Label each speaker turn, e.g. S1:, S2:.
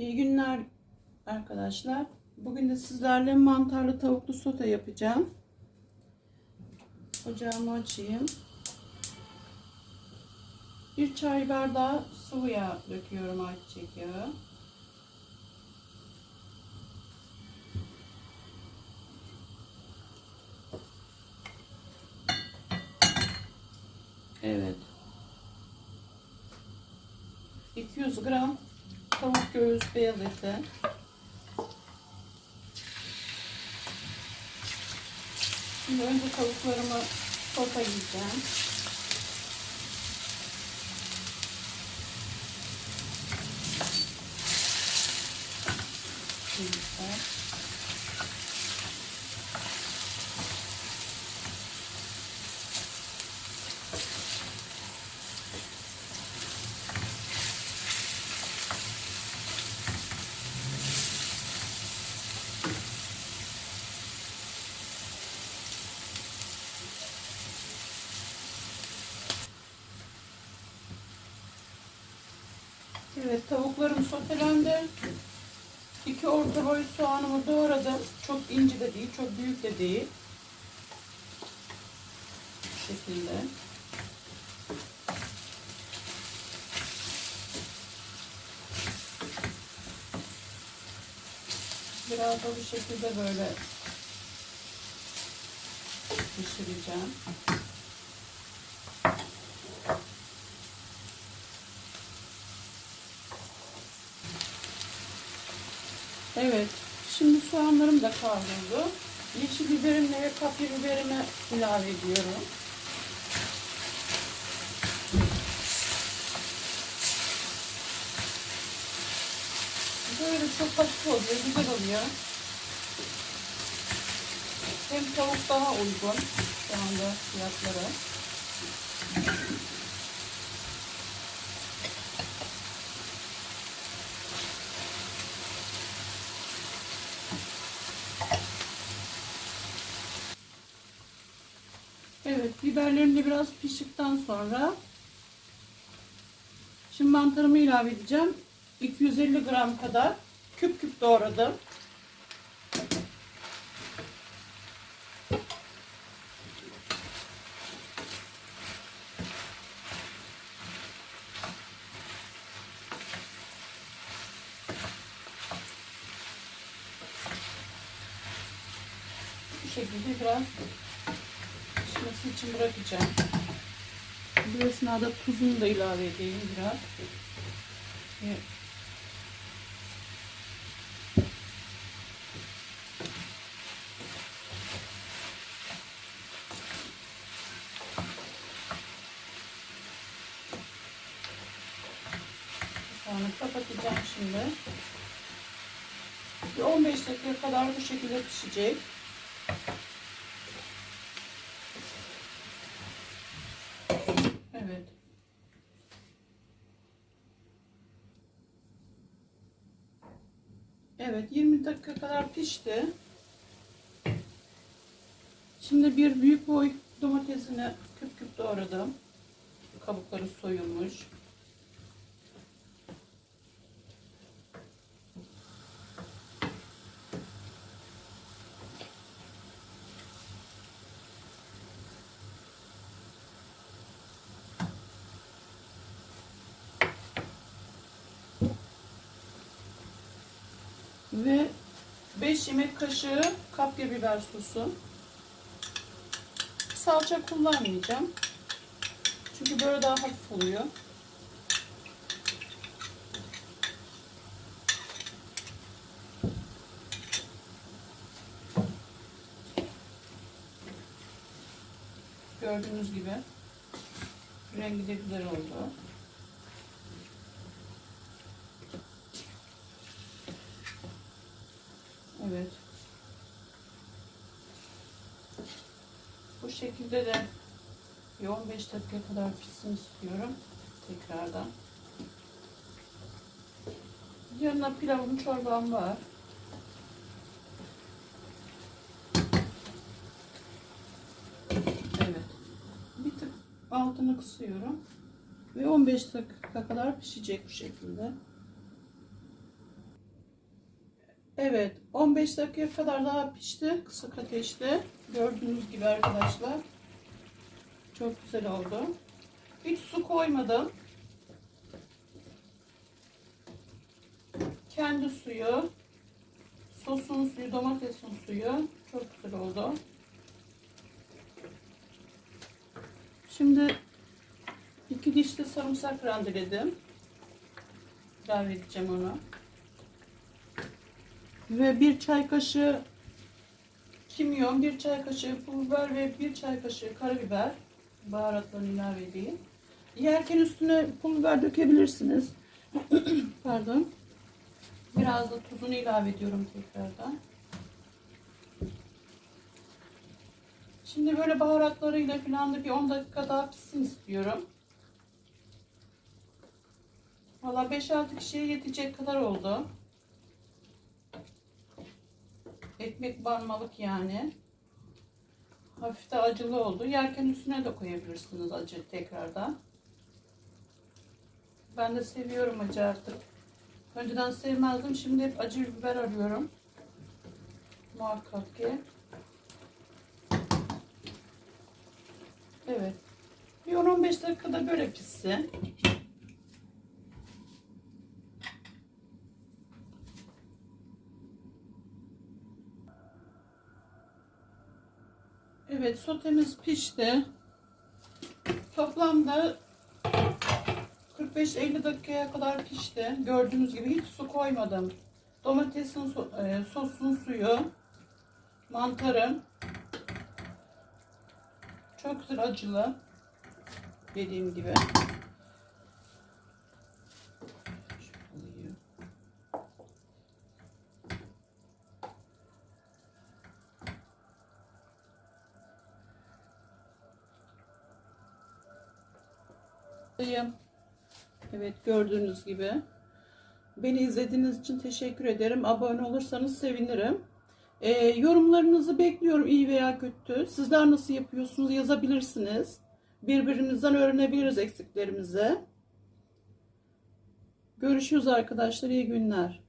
S1: İyi günler arkadaşlar. Bugün de sizlerle mantarlı tavuklu sote yapacağım. Ocağımı açayım. Bir çay bardağı sıvı yağ döküyorum ayçiçek yağı. Evet. 200 gram tavuk göğüs beyaz eti. Şimdi önce tavuklarımı sotayacağım. Güzel. Evet tavuklarım sotelendi. İki orta boy soğanımı doğradım. Çok ince de değil, çok büyük de değil. Bu şekilde. Biraz da bu şekilde böyle pişireceğim. Evet. Şimdi soğanlarım da kavruldu. Yeşil biberimle ve kapya biberimi ilave ediyorum. Böyle çok hafif oluyor, güzel oluyor. Hem tavuk daha uygun şu anda fiyatları. Evet, biberlerim de biraz piştikten sonra şimdi mantarımı ilave edeceğim. 250 gram kadar küp küp doğradım. Bu şekilde biraz pişmesi için bırakacağım. Bu esnada tuzunu da ilave edeyim biraz. Ve Sonra kapatacağım şimdi. Bir 15 dakika kadar bu şekilde pişecek. Evet. Evet 20 dakika kadar pişti. Şimdi bir büyük boy domatesini küp küp doğradım. Kabukları soyulmuş. Ve 5 yemek kaşığı kapya biber sosu. Salça kullanmayacağım. Çünkü böyle daha hafif oluyor. Gördüğünüz gibi rengi de güzel oldu. Evet. Bu şekilde de bir 15 dakika kadar pişsin istiyorum. Tekrardan. Yanına pilavım, çorbam var. Evet. Bir tık altını kısıyorum. Ve 15 dakika kadar pişecek bu şekilde. Evet 15 dakika kadar daha pişti kısık ateşte. Gördüğünüz gibi arkadaşlar. Çok güzel oldu. Hiç su koymadım. Kendi suyu, sosun suyu, domatesin suyu çok güzel oldu. Şimdi iki diş de sarımsak rendeledim. İlave edeceğim onu. Ve bir çay kaşığı kimyon, bir çay kaşığı pul biber ve bir çay kaşığı karabiber baharatlarını ilave edeyim. Yerken üstüne pul biber dökebilirsiniz. Pardon. Biraz da tuzunu ilave ediyorum tekrardan. Şimdi böyle baharatlarıyla falan da bir 10 dakika daha pişsin istiyorum. Valla 5-6 kişiye yetecek kadar oldu. Ekmek banmalık yani. Hafif de acılı oldu. Yerken üstüne de koyabilirsiniz acı tekrardan. Ben de seviyorum acı artık. Önceden sevmezdim. Şimdi hep acı biber arıyorum. Muhakkak ki. Evet. Bir 10-15 dakikada böyle pişsin. Evet sotemiz pişti. Toplamda 45-50 dakikaya kadar pişti. Gördüğünüz gibi hiç su koymadım. Domatesin e, sosun suyu, mantarım. Çok güzel acılı. Dediğim gibi. Evet gördüğünüz gibi. Beni izlediğiniz için teşekkür ederim. Abone olursanız sevinirim. Ee, yorumlarınızı bekliyorum iyi veya kötü. Sizler nasıl yapıyorsunuz yazabilirsiniz. Birbirimizden öğrenebiliriz eksiklerimizi. Görüşürüz arkadaşlar. İyi günler.